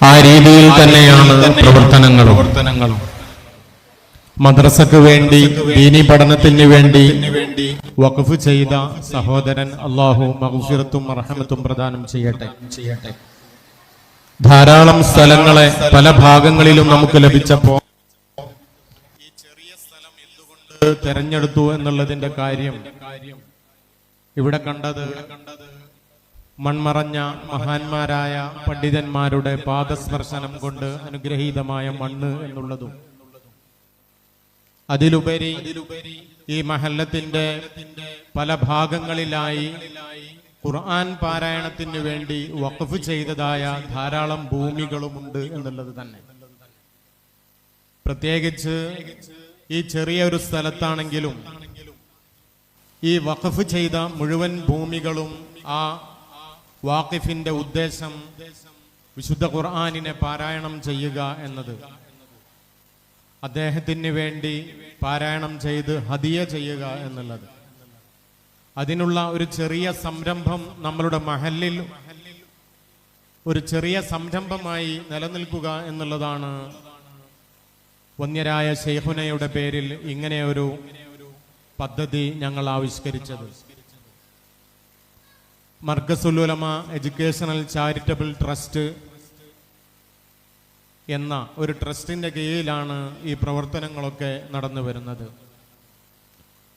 ആ രീതിയിൽ തന്നെയാണ് പ്രവർത്തനങ്ങളും. പ്രവർത്തനങ്ങളും. മദ്രസക്ക് വേണ്ടി ദീനി പഠനത്തിന് വേണ്ടി വഖഫ് ചെയ്ത സഹോദരൻ അള്ളാഹു മഹുഫിറത്തും റഹമത്തും പ്രദാനം ചെയ്യട്ടെ. ചെയ്യട്ടെ. ധാരാളം സ്ഥലങ്ങളെ പല ഭാഗങ്ങളിലും നമുക്ക് ലഭിച്ചപ്പോ ഈ ചെറിയ സ്ഥലം എന്തുകൊണ്ട് തെരഞ്ഞെടുത്തു എന്നുള്ളതിന്റെ കാര്യം ഇവിടെ കണ്ടത് മൺമറഞ്ഞ മഹാന്മാരായ പണ്ഡിതന്മാരുടെ പാദസ്പർശനം കൊണ്ട് അനുഗ്രഹീതമായ മണ്ണ് എന്നുള്ളതും. അതിലുപരി ഈ മഹല്ലത്തിന്റെ പല ഭാഗങ്ങളിലായി ഖുർആൻ പാരായണത്തിന് വേണ്ടി വഖഫ് ചെയ്തതായ ധാരാളം ഭൂമികളുമുണ്ട് എന്നുള്ളത് തന്നെ. പ്രത്യേകിച്ച് ഈ ചെറിയ ഒരു സ്ഥലത്താണെങ്കിലും ഈ വഖഫ് ചെയ്ത മുഴുവൻ ഭൂമികളും ആ വാക്കിഫിന്റെ ഉദ്ദേശം വിശുദ്ധ ഖുർആാനിനെ പാരായണം ചെയ്യുക എന്നത്. അദ്ദേഹത്തിന് വേണ്ടി പാരായണം ചെയ്ത് ഹദിയ ചെയ്യുക എന്നുള്ളത്. അതിനുള്ള ഒരു ചെറിയ സംരംഭം നമ്മളുടെ മഹലിൽ ഒരു ചെറിയ സംരംഭമായി നിലനിൽക്കുക എന്നുള്ളതാണ് വന്യരായ ഷെയ്ഹുനയുടെ പേരിൽ ഇങ്ങനെ ഒരു പദ്ധതി ഞങ്ങൾ ആവിഷ്കരിച്ചത്. മർക്കസുലുലമ എഡ്യൂക്കേഷണൽ ചാരിറ്റബിൾ ട്രസ്റ്റ് എന്ന ഒരു ട്രസ്റ്റിന്റെ കീഴിലാണ് ഈ പ്രവർത്തനങ്ങളൊക്കെ നടന്നു വരുന്നത്.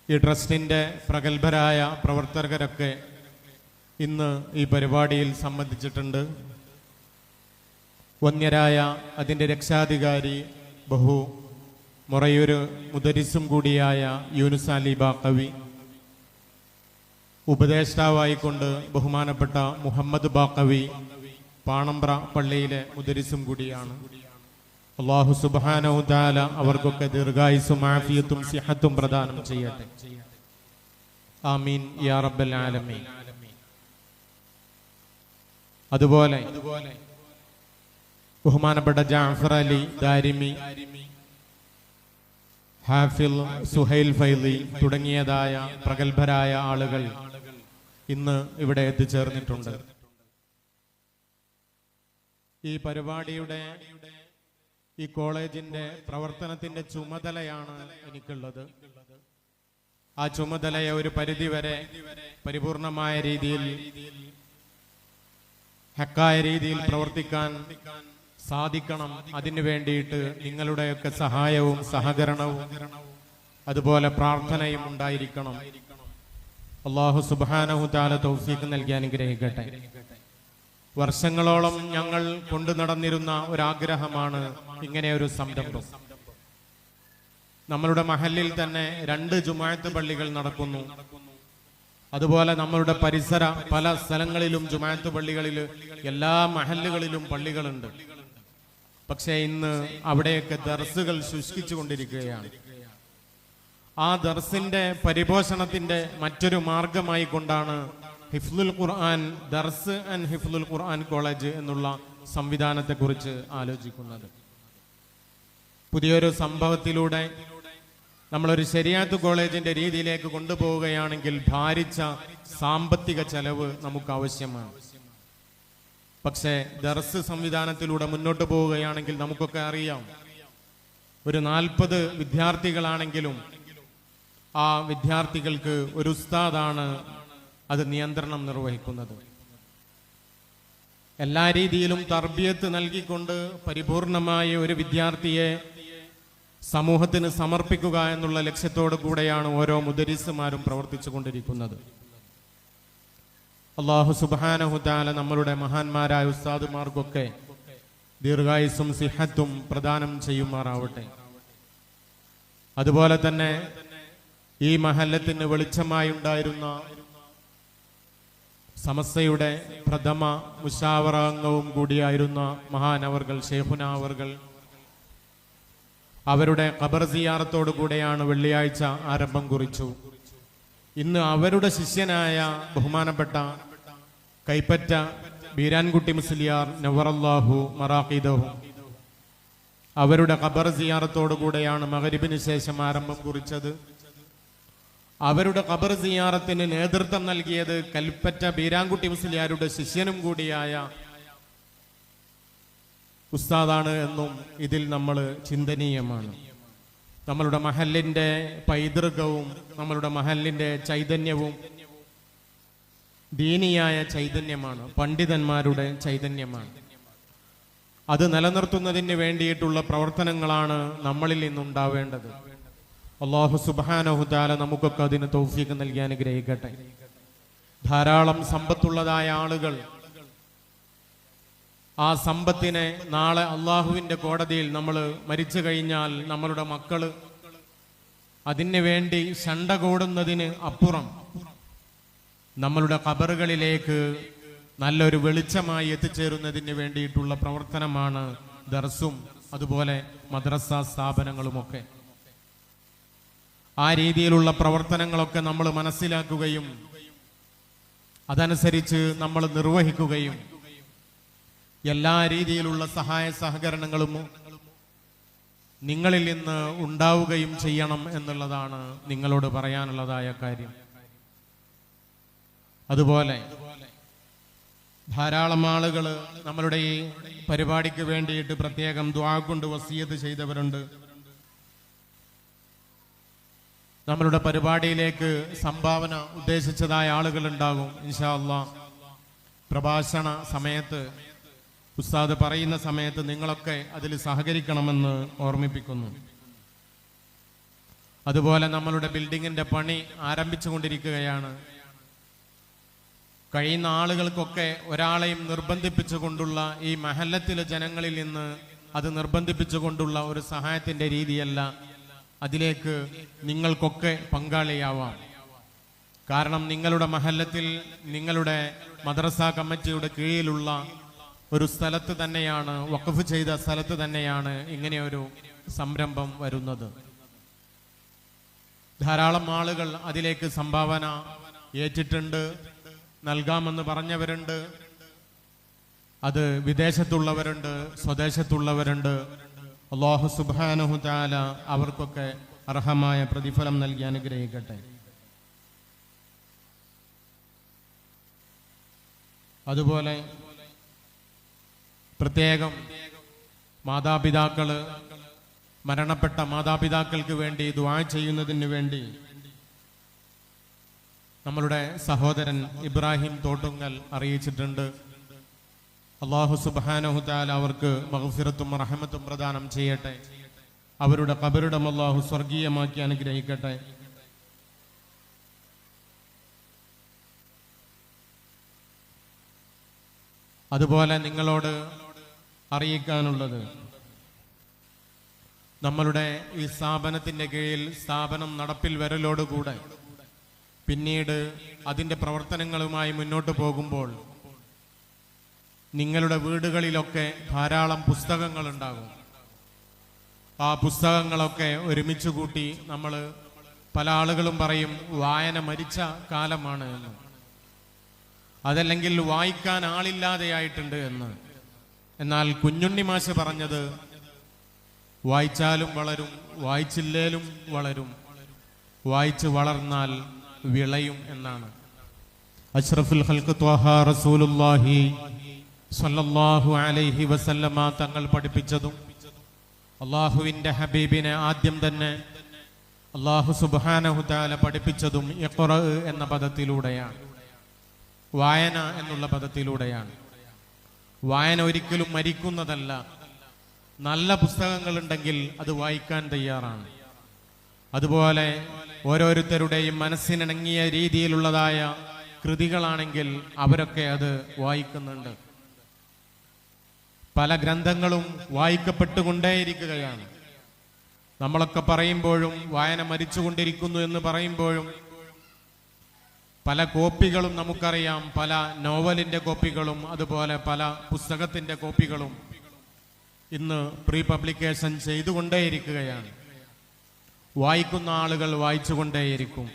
ഈ ട്രസ്റ്റിന്റെ പ്രഗത്ഭരായ പ്രവർത്തകരൊക്കെ ഇന്ന് ഈ പരിപാടിയിൽ സംബന്ധിച്ചിട്ടുണ്ട്. വന്യരായ അതിന്റെ രക്ഷാധികാരി ബഹു മുറയൊരു മുദരിസും കൂടിയായ യൂനുസാലി ബാക്കവി ഉപദേഷ്ടാവായിക്കൊണ്ട് ബഹുമാനപ്പെട്ട മുഹമ്മദ് ബാക്കവി പാണമ്പ്ര പള്ളിയിലെ മുദരിസും കൂടിയാണ്. അള്ളാഹു സുബാനഹു താല അവർക്കൊക്കെ ദീർഘായുസും ആഫിയത്തും സിഹത്തും പ്രദാനം ചെയ്യട്ടെ. ആമീൻ യാ റബ്ബൽ ആലമീൻ. അതുപോലെ ബഹുമാനപ്പെട്ട ജാഫർ അലി ദാരിമി ഹാഫിൽ സുഹൈൽ ഫൈലി തുടങ്ങിയതായ പ്രഗത്ഭരായ ആളുകൾ ഇന്ന് ഇവിടെ എത്തിച്ചേർന്നിട്ടുണ്ട്. ഈ പരിപാടിയുടെ ഈ കോളേജിന്റെ പ്രവർത്തനത്തിന്റെ ചുമതലയാണ് എനിക്കുള്ളത്. ആ ചുമതലയെ ഒരു പരിധിവരെ പരിപൂർണമായ രീതിയിൽ ഹക്കായ രീതിയിൽ പ്രവർത്തിക്കാൻ സാധിക്കണം. അതിനു വേണ്ടിയിട്ട് നിങ്ങളുടെയൊക്കെ സഹായവും സഹകരണവും അതുപോലെ പ്രാർത്ഥനയും ഉണ്ടായിരിക്കണം. അള്ളാഹു സുബാനഹു താല തൗഫീഖ് നൽകി അനുഗ്രഹിക്കട്ടെ. വർഷങ്ങളോളം ഞങ്ങൾ കൊണ്ടു നടന്നിരുന്ന ഒരാഗ്രഹമാണ് ഇങ്ങനെ ഒരു സംരംഭം. നമ്മളുടെ മഹലിൽ തന്നെ രണ്ട് ജുമായത്ത് പള്ളികൾ നടക്കുന്നു. അതുപോലെ നമ്മളുടെ പരിസര പല സ്ഥലങ്ങളിലും ജുമായത്ത് പള്ളികളിൽ എല്ലാ മഹലുകളിലും പള്ളികളുണ്ട്. പക്ഷേ ഇന്ന് അവിടെയൊക്കെ ദർസുകൾ ശുഷ്കിച്ചു കൊണ്ടിരിക്കുകയാണ് ആ ദർസിന്റെ പരിപോഷണത്തിന്റെ മറ്റൊരു മാർഗമായി കൊണ്ടാണ് ഹിഫ്ലുൽ ഖുർആൻ ദർസ് ആൻഡ് ഹിഫ്ലുൽ ഖുർആൻ കോളേജ് എന്നുള്ള സംവിധാനത്തെക്കുറിച്ച് ആലോചിക്കുന്നത്. പുതിയൊരു സംഭവത്തിലൂടെ നമ്മളൊരു ശരിയാത്ത് കോളേജിന്റെ രീതിയിലേക്ക് കൊണ്ടുപോവുകയാണെങ്കിൽ ഭാരിച്ച സാമ്പത്തിക ചെലവ് നമുക്ക് ആവശ്യമാണ് പക്ഷേ ദർസ് സംവിധാനത്തിലൂടെ മുന്നോട്ട് പോവുകയാണെങ്കിൽ നമുക്കൊക്കെ അറിയാം. ഒരു നാൽപ്പത് വിദ്യാർത്ഥികളാണെങ്കിലും ആ വിദ്യാർത്ഥികൾക്ക് ഒരു ഉസ്താദാണ് അത് നിയന്ത്രണം നിർവഹിക്കുന്നത്. എല്ലാ രീതിയിലും തർബിയത്ത് നൽകിക്കൊണ്ട് പരിപൂർണമായ ഒരു വിദ്യാർത്ഥിയെ സമൂഹത്തിന് സമർപ്പിക്കുക എന്നുള്ള ലക്ഷ്യത്തോടു കൂടെയാണ് ഓരോ മുദരിസുമാരും പ്രവർത്തിച്ചു കൊണ്ടിരിക്കുന്നത് അള്ളാഹു സുബാനഹുദാല നമ്മളുടെ മഹാന്മാരായ ഉസ്താദുമാർക്കൊക്കെ ദീർഘായുസും സിഹത്തും പ്രദാനം ചെയ്യുമാറാവട്ടെ. അതുപോലെ തന്നെ ഈ മഹല്ലത്തിന് വെളിച്ചമായി ഉണ്ടായിരുന്ന സമസ്തയുടെ പ്രഥമ മുഷാവറാംഗവും കൂടിയായിരുന്ന മഹാനവർകൾ ഷേഹുനാവർകൾ അവരുടെ ഖബർ സിയാറത്തോടു കൂടെയാണ് വെള്ളിയാഴ്ച ആരംഭം കുറിച്ചു. ഇന്ന് അവരുടെ ശിഷ്യനായ ബഹുമാനപ്പെട്ട കൈപ്പറ്റ ബീരാൻകുട്ടി മുസ്ലിയാർ നവറല്ലാഹു മറാഖീദഹു. അവരുടെ ഖബർ സിയാറത്തോടു കൂടെയാണ് മകരിബിന് ശേഷം ആരംഭം കുറിച്ചത്. അവരുടെ ഖബർ സിയാറത്തിന് നേതൃത്വം നൽകിയത് കൽപ്പറ്റ ബീരാങ്കുട്ടി മുസ്ലിയാരുടെ ശിഷ്യനും കൂടിയായ ഉസ്താദാണ് എന്നും ഇതിൽ നമ്മൾ ചിന്തനീയമാണ്. നമ്മളുടെ മഹലിന്റെ പൈതൃകവും നമ്മളുടെ മഹലിന്റെ ചൈതന്യവും ദീനിയായ ചൈതന്യമാണ് പണ്ഡിതന്മാരുടെ ചൈതന്യമാണ്. അത് നിലനിർത്തുന്നതിന് വേണ്ടിയിട്ടുള്ള പ്രവർത്തനങ്ങളാണ് നമ്മളിൽ നിന്നുണ്ടാവേണ്ടത് അള്ളാഹു സുബാനഹുദാല നമുക്കൊക്കെ അതിന് തൗഫീക്ക് നൽകി അനുഗ്രഹിക്കട്ടെ. ധാരാളം സമ്പത്തുള്ളതായ ആളുകൾ ആ സമ്പത്തിനെ നാളെ അള്ളാഹുവിന്റെ കോടതിയിൽ നമ്മൾ മരിച്ചു കഴിഞ്ഞാൽ നമ്മളുടെ മക്കൾ അതിന് വേണ്ടി ശണ്ട കൂടുന്നതിന് അപ്പുറം നമ്മളുടെ കബറുകളിലേക്ക് നല്ലൊരു വെളിച്ചമായി എത്തിച്ചേരുന്നതിന് വേണ്ടിയിട്ടുള്ള പ്രവർത്തനമാണ് ദർസും അതുപോലെ മദ്രസ സ്ഥാപനങ്ങളുമൊക്കെ. ആ രീതിയിലുള്ള പ്രവർത്തനങ്ങളൊക്കെ നമ്മൾ മനസ്സിലാക്കുകയും അതനുസരിച്ച് നമ്മൾ നിർവഹിക്കുകയും എല്ലാ രീതിയിലുള്ള സഹായ സഹകരണങ്ങളും നിങ്ങളിൽ നിന്ന് ഉണ്ടാവുകയും ചെയ്യണം എന്നുള്ളതാണ് നിങ്ങളോട് പറയാനുള്ളതായ കാര്യം. അതുപോലെ ധാരാളം ആളുകൾ നമ്മളുടെ ഈ പരിപാടിക്ക് വേണ്ടിയിട്ട് പ്രത്യേകം ദ്വാ കൊണ്ട് വസീയത് ചെയ്തവരുണ്ട്. നമ്മളുടെ പരിപാടിയിലേക്ക് സംഭാവന ഉദ്ദേശിച്ചതായ ആളുകൾ ഉണ്ടാകും ഇൻഷാ അള്ളാ പ്രഭാഷണ സമയത്ത് ഉസ്താദ് പറയുന്ന സമയത്ത് നിങ്ങളൊക്കെ അതിൽ സഹകരിക്കണമെന്ന് ഓർമ്മിപ്പിക്കുന്നു. അതുപോലെ നമ്മളുടെ ബിൽഡിങ്ങിന്റെ പണി ആരംഭിച്ചുകൊണ്ടിരിക്കുകയാണ്. കഴിയുന്ന ആളുകൾക്കൊക്കെ ഒരാളെയും നിർബന്ധിപ്പിച്ചുകൊണ്ടുള്ള ഈ മഹല്ലത്തിലെ ജനങ്ങളിൽ നിന്ന് അത് നിർബന്ധിപ്പിച്ചുകൊണ്ടുള്ള ഒരു സഹായത്തിന്റെ രീതിയല്ല അതിലേക്ക് നിങ്ങൾക്കൊക്കെ പങ്കാളിയാവാം. കാരണം നിങ്ങളുടെ മഹല്ലത്തിൽ നിങ്ങളുടെ മദ്രസ കമ്മിറ്റിയുടെ കീഴിലുള്ള ഒരു സ്ഥലത്ത് തന്നെയാണ് വഖഫ് ചെയ്ത സ്ഥലത്ത് തന്നെയാണ് ഇങ്ങനെയൊരു സംരംഭം വരുന്നത്. ധാരാളം ആളുകൾ അതിലേക്ക് സംഭാവന ഏറ്റിട്ടുണ്ട് നൽകാമെന്ന് പറഞ്ഞവരുണ്ട്. അത് വിദേശത്തുള്ളവരുണ്ട് സ്വദേശത്തുള്ളവരുണ്ട്. അള്ളാഹു സുബാനഹു താല അവർക്കൊക്കെ അർഹമായ പ്രതിഫലം നൽകി അനുഗ്രഹിക്കട്ടെ. അതുപോലെ പ്രത്യേകം മാതാപിതാക്കൾ മരണപ്പെട്ട മാതാപിതാക്കൾക്ക് വേണ്ടി ദ്വാ ചെയ്യുന്നതിന് വേണ്ടി നമ്മളുടെ സഹോദരൻ ഇബ്രാഹിം തോട്ടുങ്ങൽ അറിയിച്ചിട്ടുണ്ട്. അള്ളാഹു സുബാനഹുത്താല അവർക്ക് മഹഫിറത്തും റഹമത്തും പ്രദാനം ചെയ്യട്ടെ. അവരുടെ കബരിടം അള്ളാഹു സ്വർഗീയമാക്കി അനുഗ്രഹിക്കട്ടെ. അതുപോലെ നിങ്ങളോട് അറിയിക്കാനുള്ളത് നമ്മളുടെ ഈ സ്ഥാപനത്തിന്റെ കീഴിൽ സ്ഥാപനം നടപ്പിൽ വരലോടുകൂടെ പിന്നീട് അതിന്റെ പ്രവർത്തനങ്ങളുമായി മുന്നോട്ട് പോകുമ്പോൾ നിങ്ങളുടെ വീടുകളിലൊക്കെ ധാരാളം പുസ്തകങ്ങൾ ഉണ്ടാകും ആ പുസ്തകങ്ങളൊക്കെ ഒരുമിച്ച് കൂട്ടി നമ്മൾ പല ആളുകളും പറയും വായന മരിച്ച കാലമാണ് എന്ന്. അതല്ലെങ്കിൽ വായിക്കാൻ ആളില്ലാതെയായിട്ടുണ്ട് എന്ന്. എന്നാൽ കുഞ്ഞുണ്ണി മാഷ് പറഞ്ഞത് വായിച്ചാലും വളരും വായിച്ചില്ലേലും വളരും വായിച്ച് വളർന്നാൽ വിളയും എന്നാണ്. അഷ്റഫുൽ ഹൽക്ക് ത്വാഹ റസൂലുല്ലാഹി സ്വല്ലല്ലാഹു അലൈഹി വസല്ലമ തങ്ങൾ പഠിപ്പിച്ചതും അള്ളാഹുവിന്റെ ഹബീബിനെ ആദ്യം തന്നെ അള്ളാഹു സുബ്ഹാനഹു താല പഠിപ്പിച്ചതും എക്കുറ എന്ന പദത്തിലൂടെയാണ്. വായന എന്നുള്ള പദത്തിലൂടെയാണ്. വായന ഒരിക്കലും മരിക്കുന്നതല്ല. നല്ല പുസ്തകങ്ങൾ ഉണ്ടെങ്കിൽ അത് വായിക്കാൻ തയ്യാറാണ്. അതുപോലെ ഓരോരുത്തരുടെയും മനസ്സിനിണങ്ങിയ രീതിയിലുള്ളതായ കൃതികളാണെങ്കിൽ അവരൊക്കെ അത് വായിക്കുന്നുണ്ട്. പല ഗ്രന്ഥങ്ങളും വായിക്കപ്പെട്ടുകൊണ്ടേയിരിക്കുകയാണ്. നമ്മളൊക്കെ പറയുമ്പോഴും വായന മരിച്ചുകൊണ്ടിരിക്കുന്നു എന്ന് പറയുമ്പോഴും പല കോപ്പികളും നമുക്കറിയാം. പല നോവലിന്റെ കോപ്പികളും അതുപോലെ പല പുസ്തകത്തിന്റെ കോപ്പികളും ഇന്ന് പ്രീ പബ്ലിക്കേഷൻ ചെയ്തുകൊണ്ടേയിരിക്കുകയാണ്. വായിക്കുന്ന ആളുകൾ വായിച്ചുകൊണ്ടേയിരിക്കും.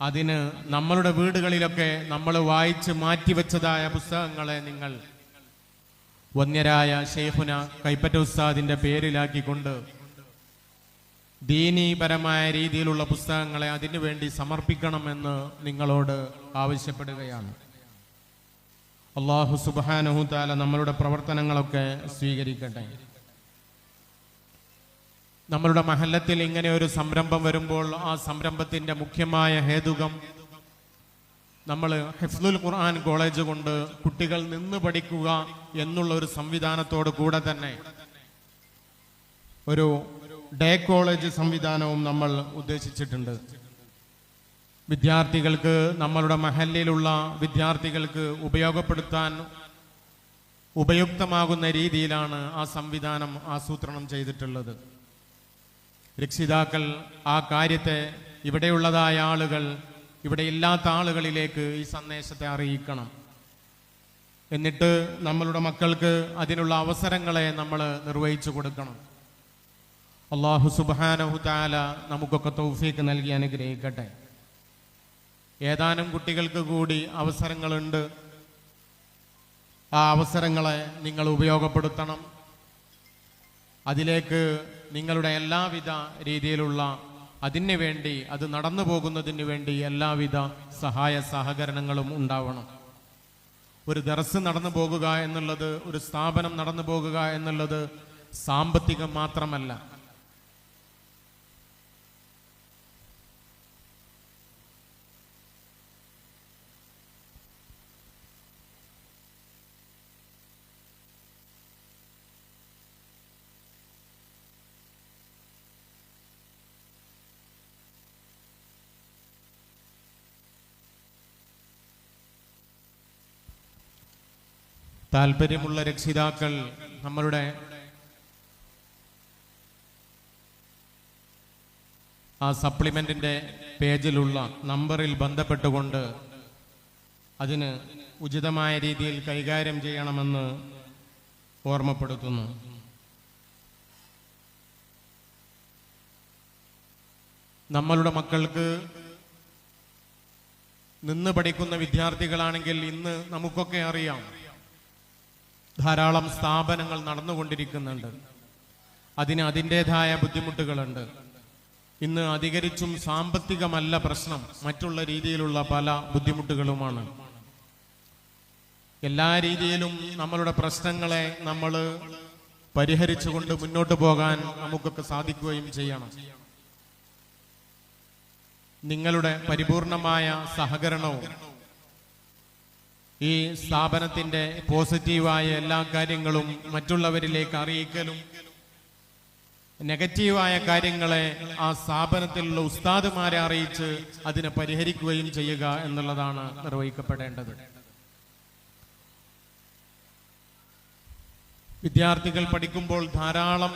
അതിന് നമ്മളുടെ വീടുകളിലൊക്കെ നമ്മൾ വായിച്ച് മാറ്റിവെച്ചതായ പുസ്തകങ്ങളെ നിങ്ങൾ വന്യരായ ഷെയ്ഖുന കൈപ്പറ്റ ഉസ്താദിന്റെ പേരിലാക്കിക്കൊണ്ട് ദീനീപരമായ രീതിയിലുള്ള പുസ്തകങ്ങളെ അതിനുവേണ്ടി സമർപ്പിക്കണമെന്ന് നിങ്ങളോട് ആവശ്യപ്പെടുകയാണ്. അള്ളാഹു സുബാനഹു താല നമ്മളുടെ പ്രവർത്തനങ്ങളൊക്കെ സ്വീകരിക്കട്ടെ. നമ്മളുടെ മഹല്ലത്തിൽ ഇങ്ങനെ ഒരു സംരംഭം വരുമ്പോൾ ആ സംരംഭത്തിന്റെ മുഖ്യമായ ഹേതുകം നമ്മൾ ഹിഫ്ലുൽ ഖുർആൻ കോളേജ് കൊണ്ട് കുട്ടികൾ നിന്ന് പഠിക്കുക എന്നുള്ള ഒരു സംവിധാനത്തോട് കൂടെ തന്നെ ഒരു ഡേ കോളേജ് സംവിധാനവും നമ്മൾ ഉദ്ദേശിച്ചിട്ടുണ്ട്. വിദ്യാർത്ഥികൾക്ക് നമ്മളുടെ മഹല്ലിലുള്ള വിദ്യാർത്ഥികൾക്ക് ഉപയോഗപ്പെടുത്താൻ ഉപയുക്തമാകുന്ന രീതിയിലാണ് ആ സംവിധാനം ആസൂത്രണം ചെയ്തിട്ടുള്ളത്. രക്ഷിതാക്കൾ ആ കാര്യത്തെ ഇവിടെയുള്ളതായ ആളുകൾ ഇവിടെ ഇല്ലാത്ത ആളുകളിലേക്ക് ഈ സന്ദേശത്തെ അറിയിക്കണം. എന്നിട്ട് നമ്മളുടെ മക്കൾക്ക് അതിനുള്ള അവസരങ്ങളെ നമ്മൾ നിർവഹിച്ചു കൊടുക്കണം. അള്ളാഹു സുബാനഹു താല നമുക്കൊക്കെ തൗഫീക്ക് നൽകി അനുഗ്രഹിക്കട്ടെ. ഏതാനും കുട്ടികൾക്ക് കൂടി അവസരങ്ങളുണ്ട്. ആ അവസരങ്ങളെ നിങ്ങൾ ഉപയോഗപ്പെടുത്തണം. അതിലേക്ക് നിങ്ങളുടെ എല്ലാവിധ രീതിയിലുള്ള അതിന് വേണ്ടി അത് നടന്നു പോകുന്നതിന് വേണ്ടി എല്ലാവിധ സഹായ സഹകരണങ്ങളും ഉണ്ടാവണം. ഒരു ദർസ് നടന്നു പോകുക എന്നുള്ളത് ഒരു സ്ഥാപനം നടന്നു പോകുക എന്നുള്ളത് സാമ്പത്തികം മാത്രമല്ല. താല്പര്യമുള്ള രക്ഷിതാക്കൾ നമ്മളുടെ ആ സപ്ലിമെന്റിന്റെ പേജിലുള്ള നമ്പറിൽ ബന്ധപ്പെട്ടുകൊണ്ട് അതിന് ഉചിതമായ രീതിയിൽ കൈകാര്യം ചെയ്യണമെന്ന് ഓർമ്മപ്പെടുത്തുന്നു. നമ്മളുടെ മക്കൾക്ക് നിന്ന് പഠിക്കുന്ന വിദ്യാർത്ഥികളാണെങ്കിൽ ഇന്ന് നമുക്കൊക്കെ അറിയാം ധാരാളം സ്ഥാപനങ്ങൾ നടന്നുകൊണ്ടിരിക്കുന്നുണ്ട്. അതിന് അതിന്റെതായ ബുദ്ധിമുട്ടുകളുണ്ട്. ഇന്ന് അധികരിച്ചും സാമ്പത്തികമല്ല പ്രശ്നം. മറ്റുള്ള രീതിയിലുള്ള പല ബുദ്ധിമുട്ടുകളുമാണ്. എല്ലാ രീതിയിലും നമ്മളുടെ പ്രശ്നങ്ങളെ നമ്മൾ പരിഹരിച്ചുകൊണ്ട് മുന്നോട്ട് പോകാൻ നമുക്കൊക്കെ സാധിക്കുകയും ചെയ്യണം. നിങ്ങളുടെ പരിപൂർണമായ സഹകരണവും ഈ സ്ഥാപനത്തിന്റെ പോസിറ്റീവായ എല്ലാ കാര്യങ്ങളും മറ്റുള്ളവരിലേക്ക് അറിയിക്കലും നെഗറ്റീവായ കാര്യങ്ങളെ ആ സ്ഥാപനത്തിലുള്ള ഉസ്താദുമാരെ അറിയിച്ച് അതിനെ പരിഹരിക്കുകയും ചെയ്യുക എന്നുള്ളതാണ് നിർവഹിക്കപ്പെടേണ്ടത്. വിദ്യാർത്ഥികൾ പഠിക്കുമ്പോൾ ധാരാളം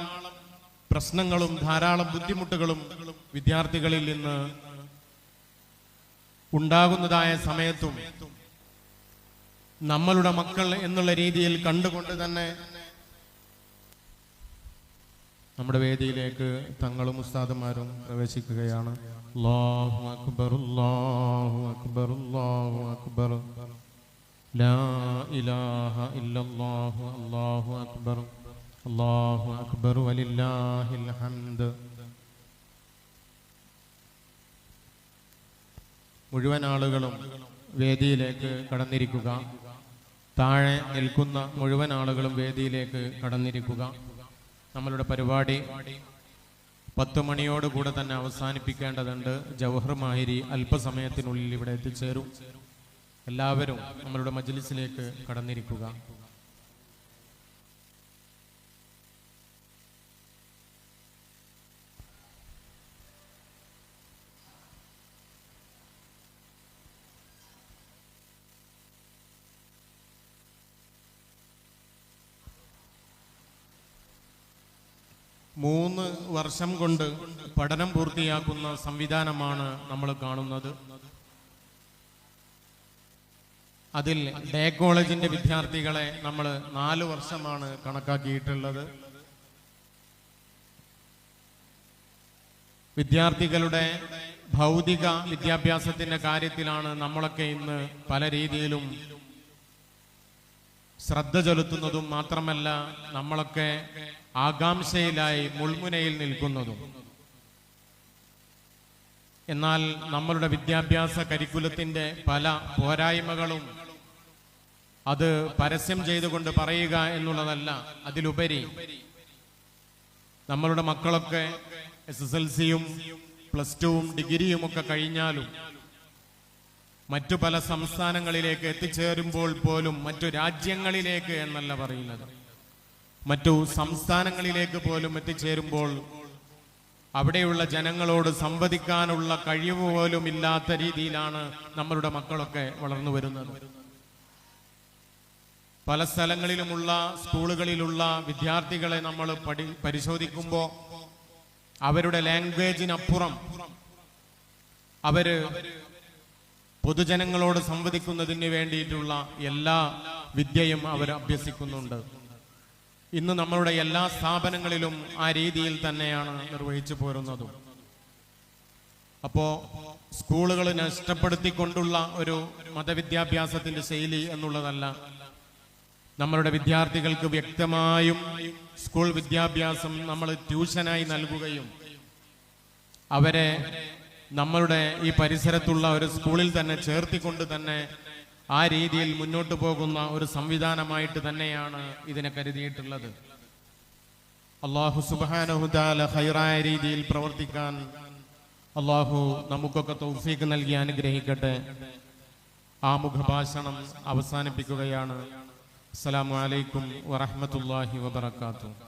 പ്രശ്നങ്ങളും ധാരാളം ബുദ്ധിമുട്ടുകളും വിദ്യാർത്ഥികളിൽ നിന്ന് ഉണ്ടാകുന്നതായ സമയത്തും നമ്മളുടെ മക്കൾ എന്നുള്ള രീതിയിൽ കണ്ടുകൊണ്ട് തന്നെ നമ്മുടെ വേദിയിലേക്ക് തങ്ങളും ഉസ്താദുമാരും പ്രവേശിക്കുകയാണ്. അല്ലാഹു അക്ബർ അല്ലാഹു അക്ബർ അല്ലാഹു അക്ബർ. ലാ ഇലാഹ ഇല്ലല്ലാഹു അല്ലാഹു അക്ബർ. അല്ലാഹു അക്ബർ വലില്ലാഹിൽ ഹംദ്. മുഴുവൻ ആളുകളും വേദിയിലേക്ക് കടന്നിരിക്കുക. താഴെ നിൽക്കുന്ന മുഴുവൻ ആളുകളും വേദിയിലേക്ക് കടന്നിരിക്കുക. നമ്മളുടെ പരിപാടി പത്ത് മണിയോടുകൂടെ തന്നെ അവസാനിപ്പിക്കേണ്ടതുണ്ട്. ജവഹർ മാഹിരി അല്പസമയത്തിനുള്ളിൽ ഇവിടെ എത്തിച്ചേരും. എല്ലാവരും നമ്മളുടെ മജ്ലിസിലേക്ക് കടന്നിരിക്കുക. മൂന്ന് വർഷം കൊണ്ട് പഠനം പൂർത്തിയാക്കുന്ന സംവിധാനമാണ് നമ്മൾ കാണുന്നത്. അതിൽ ഡേ കോളേജിന്റെ വിദ്യാർത്ഥികളെ നമ്മൾ നാല് വർഷമാണ് കണക്കാക്കിയിട്ടുള്ളത്. വിദ്യാർത്ഥികളുടെ ഭൗതിക വിദ്യാഭ്യാസത്തിന്റെ കാര്യത്തിലാണ് നമ്മളൊക്കെ ഇന്ന് പല രീതിയിലും ശ്രദ്ധ ചെലുത്തുന്നതും മാത്രമല്ല നമ്മളൊക്കെ ആകാംക്ഷയിലായി മുൾമുനയിൽ നിൽക്കുന്നതും. എന്നാൽ നമ്മളുടെ വിദ്യാഭ്യാസ കരിക്കുലത്തിന്റെ പല പോരായ്മകളും അത് പരസ്യം ചെയ്തുകൊണ്ട് പറയുക എന്നുള്ളതല്ല അതിലുപരി നമ്മളുടെ മക്കളൊക്കെ എസ് എസ് എൽ സിയും പ്ലസ് ടുവും ഡിഗ്രിയും ഒക്കെ കഴിഞ്ഞാലും മറ്റു പല സംസ്ഥാനങ്ങളിലേക്ക് എത്തിച്ചേരുമ്പോൾ പോലും മറ്റു രാജ്യങ്ങളിലേക്ക് എന്നല്ല പറയുന്നത്. മറ്റു സംസ്ഥാനങ്ങളിലേക്ക് പോലും എത്തിച്ചേരുമ്പോൾ അവിടെയുള്ള ജനങ്ങളോട് സംവദിക്കാനുള്ള കഴിവ് പോലും ഇല്ലാത്ത രീതിയിലാണ് നമ്മളുടെ മക്കളൊക്കെ വളർന്നു വരുന്നത്. പല സ്ഥലങ്ങളിലുമുള്ള സ്കൂളുകളിലുള്ള വിദ്യാർത്ഥികളെ നമ്മൾ പഠി പരിശോധിക്കുമ്പോൾ അവരുടെ ലാംഗ്വേജിനപ്പുറം അവർ പൊതുജനങ്ങളോട് സംവദിക്കുന്നതിന് വേണ്ടിയിട്ടുള്ള എല്ലാ വിദ്യയും അവർ അഭ്യസിക്കുന്നുണ്ട്. ഇന്ന് നമ്മളുടെ എല്ലാ സ്ഥാപനങ്ങളിലും ആ രീതിയിൽ തന്നെയാണ് നിർവഹിച്ചു പോരുന്നതും. അപ്പോ സ്കൂളുകൾ നഷ്ടപ്പെടുത്തിക്കൊണ്ടുള്ള ഒരു മതവിദ്യാഭ്യാസത്തിന്റെ ശൈലി എന്നുള്ളതല്ല. നമ്മളുടെ വിദ്യാർത്ഥികൾക്ക് വ്യക്തമായും സ്കൂൾ വിദ്യാഭ്യാസം നമ്മൾ ട്യൂഷനായി നൽകുകയും അവരെ നമ്മളുടെ ഈ പരിസരത്തുള്ള ഒരു സ്കൂളിൽ തന്നെ ചേർത്തിക്കൊണ്ട് തന്നെ ആ രീതിയിൽ മുന്നോട്ട് പോകുന്ന ഒരു സംവിധാനമായിട്ട് തന്നെയാണ് ഇതിനെ കരുതിയിട്ടുള്ളത്. അള്ളാഹു സുബാനഹുദാല ഹൈറായ രീതിയിൽ പ്രവർത്തിക്കാൻ അള്ളാഹു നമുക്കൊക്കെ തൗഫീക്ക് നൽകി അനുഗ്രഹിക്കട്ടെ. ആമുഖഭാഷണം മുഖഭാഷണം അവസാനിപ്പിക്കുകയാണ്. അസ്സലാമു അലൈക്കും വറഹ്മത്തുള്ളാഹി വബറകാതുഹു.